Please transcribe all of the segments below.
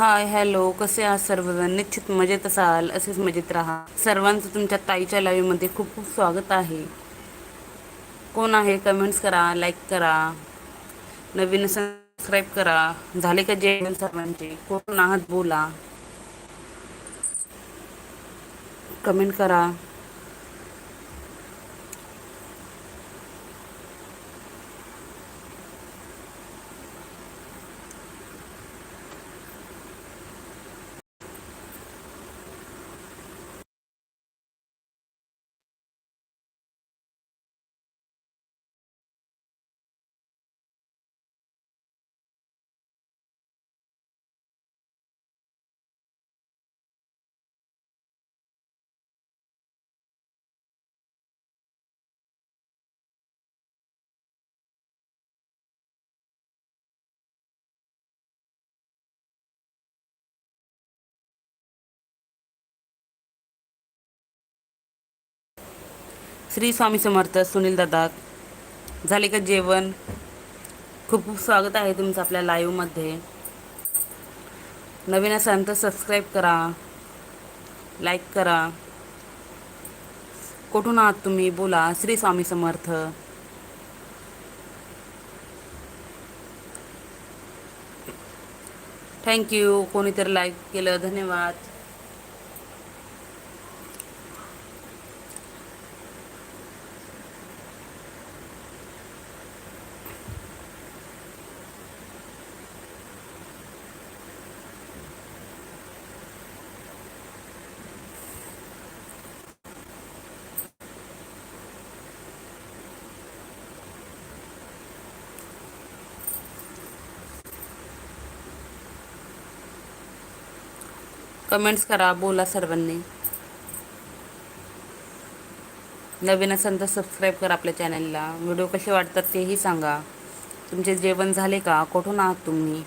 Hi hello कसे आहात सर्वजण? निश्चित मजेत असाल असेच मजेत राहा. सर्वांचं तुमच्या ताईच्या लाईव्हमध्ये खूप खूप स्वागत आहे. कोण आहे? कमेंट्स करा लाईक करा. नवीन सबस्क्राईब करा. झाले का जेवण सर्वांचे? कोण आहात? बोला. कमेंट करा. श्री स्वामी समर्थ सुनील दादा. झाले का जेवण? खूप खूप स्वागत आहे तुमचं आपल्या लाईव्हमध्ये नवीन असाल तर सबस्क्राईब करा लाईक करा. कुठून आहात तुम्ही? बोला श्री स्वामी समर्थ. थँक्यू कोणीतरी लाईक केलं धन्यवाद. कमेंट्स करा बोला सर्वांनी. नवीन असेल तर सबस्क्राईब करा आपल्या चॅनलला व्हिडिओ कसे वाटतात तेही सांगा. तुमचे जेवण झाले का? कुठून आहात तुम्ही?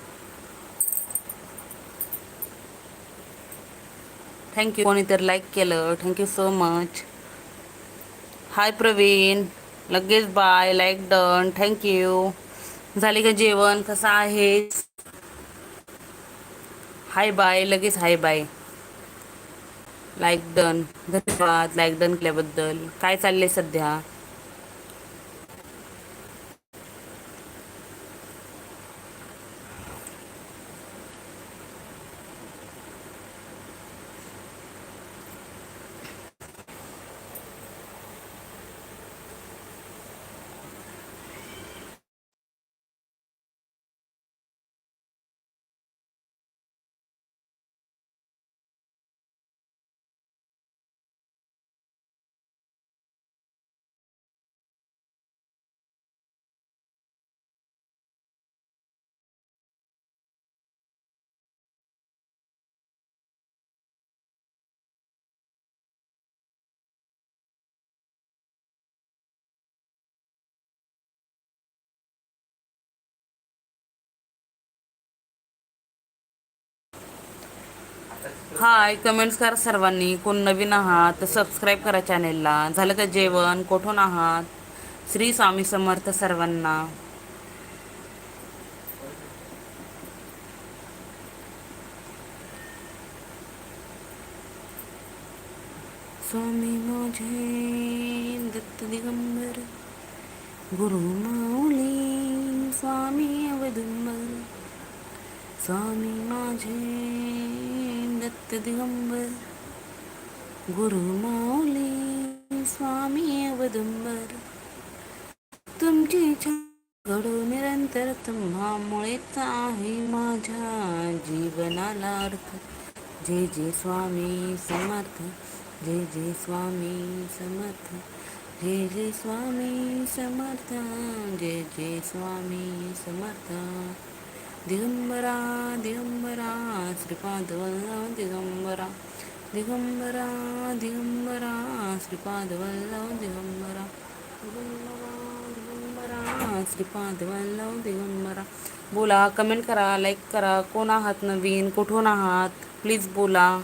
थँक्यू कोणी तर लाईक केलं. Thank you so much hi Praveen. लगेच बाय लाईक डन थँक्यू झाले का जेवण? कसं आहे? हाय बाय लगेच हाय बाय लाईक डन धन्यवाद. लाईक डन केल्याबद्दल. काय चालले सध्या? हाय कमेंट्स करा सर्वांनी. कोण नवीन आहात तर सबस्क्राईब करा चॅनेलला झालं का जेवण. कुठून आहात? श्री स्वामी समर्थ सर्वांना. स्वामी माझे दत्त दिगंबर गुरु माऊली स्वामी अवदुंबर स्वामी माझे दत्त दिगंबर गुरु स्वामी अवदुंबर तुमची घडू निरंतर तुम्हामुळेच आहे माझ्या जीवनाला अर्थ जे जे स्वामी समर्थ जे जे स्वामी समर्थ जे जे स्वामी समर्थ जे जे स्वामी समर्थ दिगंबरा दिगंबरा श्रीपाद वल्लभ दिगंबरा. दिगंबरा दिगंबरा श्रीपाद वल्लभ दिगंबरा. दिगंबरा दिगंबरा श्रीपाद वल्लभ दिगंबरा. बोला कमेंट करा लाईक करा. कोण आहात नवीन? कुठून आहात? प्लीज बोला.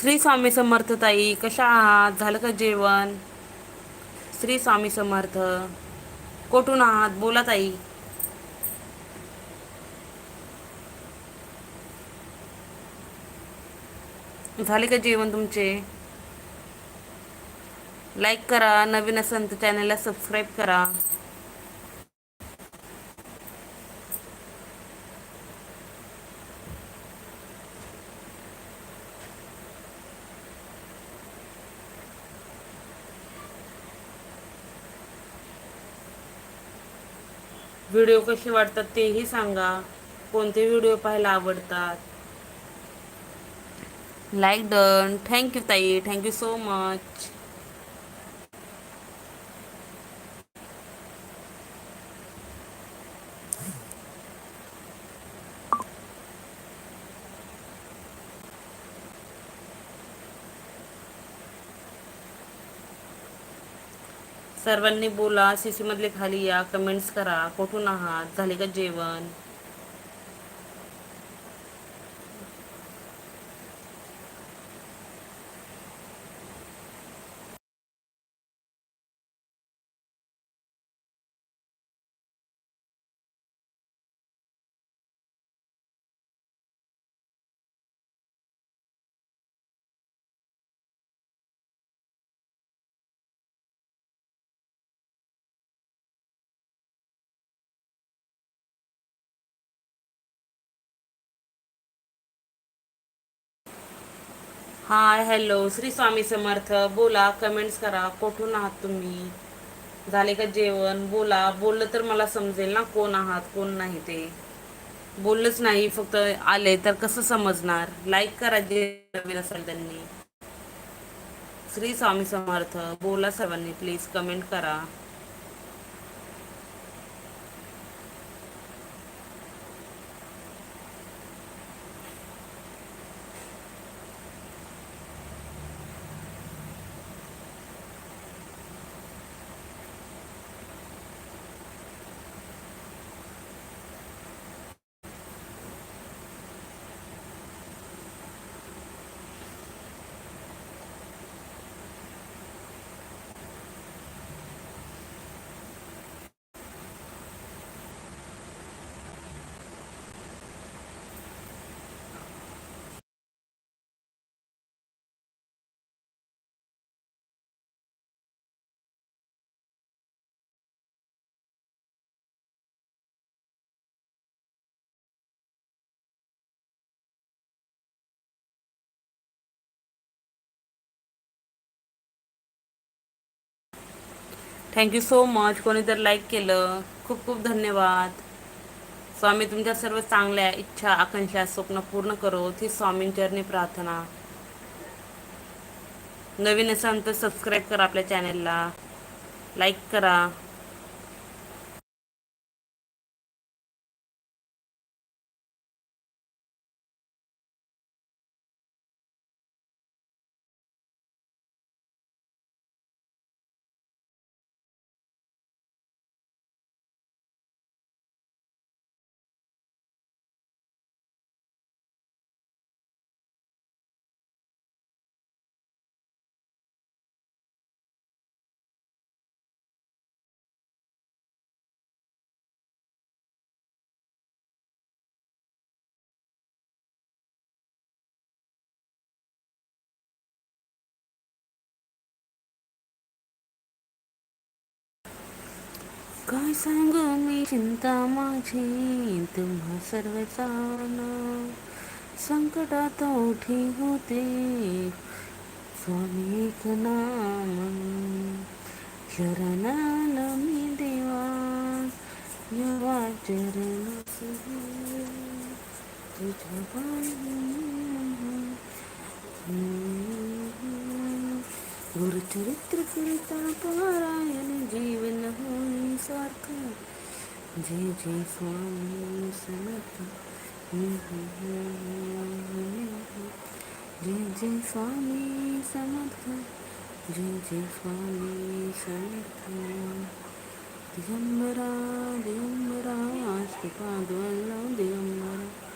श्री स्वामी समर्थ ताई कशा आहात? झालं का जेवण? श्री स्वामी समर्थ. कोठून आहात? बोला ताई. झाले का जेवण तुमचे? लाईक करा नवीन असेल तर चॅनलला सबस्क्राईब करा. व्हिडिओ कसे वाटतात तेही सांगा. कोणते व्हिडिओ पाहायला आवडतात? लाईक डन थँक्यू ताई. थँक्यू सो मच सर्वांनी बोला सीसी मधले खाली या कमेंट्स करा. कुठून आहात? झाले का जेवण? Hi hello Shri Swami Samarth. बोला कमेंट्स करा. कुठून आहात तुम्ही? झाले का जेवण? बोला बोललं तर मला समजेल ना कोण आहात कोण नाही ते. बोललंच नाही फक्त आले तर कसं समजणार? लाईक करा जे नवीन असेल त्यांनी. श्री स्वामी समर्थ बोला सर्वांनी प्लीज कमेंट करा. थँक्यू सो मच कोणी जर लाईक केलं खूप खूप धन्यवाद. स्वामी तुमच्या सर्व चांगल्या इच्छा आकांक्षा स्वप्न पूर्ण करो. ही स्वामींचरणी प्रार्थना. नवीन असाल तर सबस्क्राईब करा आपल्या चॅनेलला लाईक करा. काय सांग मी? चिंता माझी तुम्हा सर्व संकटात ओठी होते स्वामी एक नाम शरणाला मी देवा यवा चरण तुझ्या गुरुचरित्र करिता पारायण जीवन होई सार्थ जय जय स्वामी समर्थ जय जय स्वामी समर्थ जय जय स्वामी समर्थ दिगंबरा दिगंबरा श्रीपादवल्लभ दिगंबरा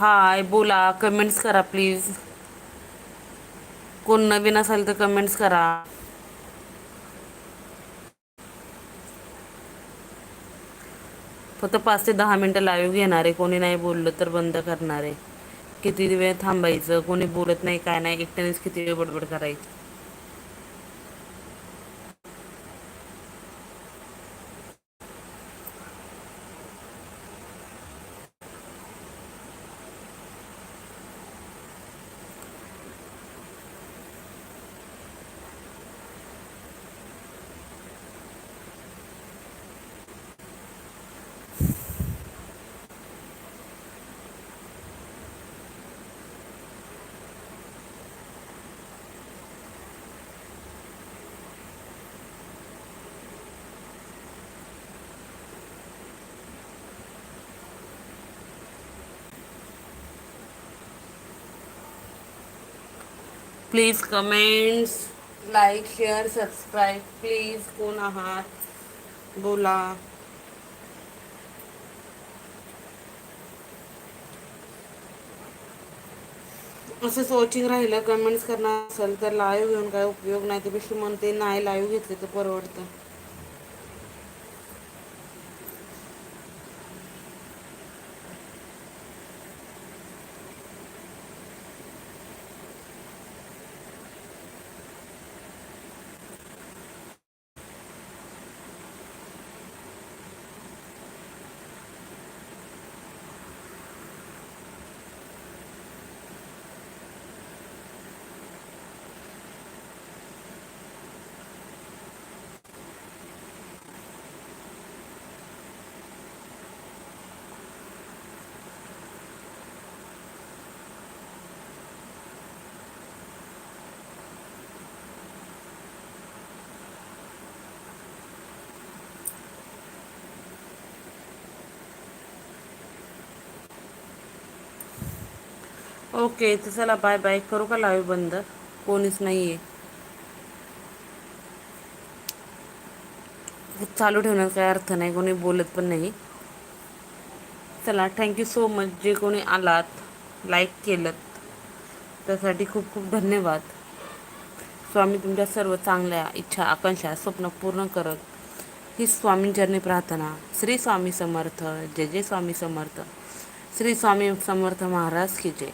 हाय बोला कमेंट्स करा प्लीज कोण नवीन असाल तर कमेंट्स करा. फक्त पाच ते दहा मिनटं लाईव्ह घेणार आहे. कोणी नाही बोललं तर बंद करणार आहे. किती वेळ थांबायचं? कोणी बोलत नाही काय नाही. एकट्यानेच किती वेळ बडबड करायची? Please comments like share subscribe please कोण आहात बोला असंच वॉचिंग राहिलं कमेंट्स करणार असेल तर लाईव्ह घेऊन काय उपयोग नाही. त्यापेक्षा म्हणते नाही लाईव्ह घेतले तर परवडतं. ओके तर चला बाय बाय करू का लावे बंद? कोणीच नाही आहे चालू ठेवण्यात काही अर्थ नाही कोणी बोलत पण नाही. चला थँक्यू सो मच जे कोणी आलात लाईक केलं त्यासाठी खूप खूप धन्यवाद. स्वामी तुमच्या सर्व चांगल्या इच्छा आकांक्षा स्वप्न पूर्ण करत ही स्वामींचरणी प्रार्थना श्री स्वामी समर्थ. जय जय स्वामी समर्थ. श्री स्वामी समर्थ महाराज की जय.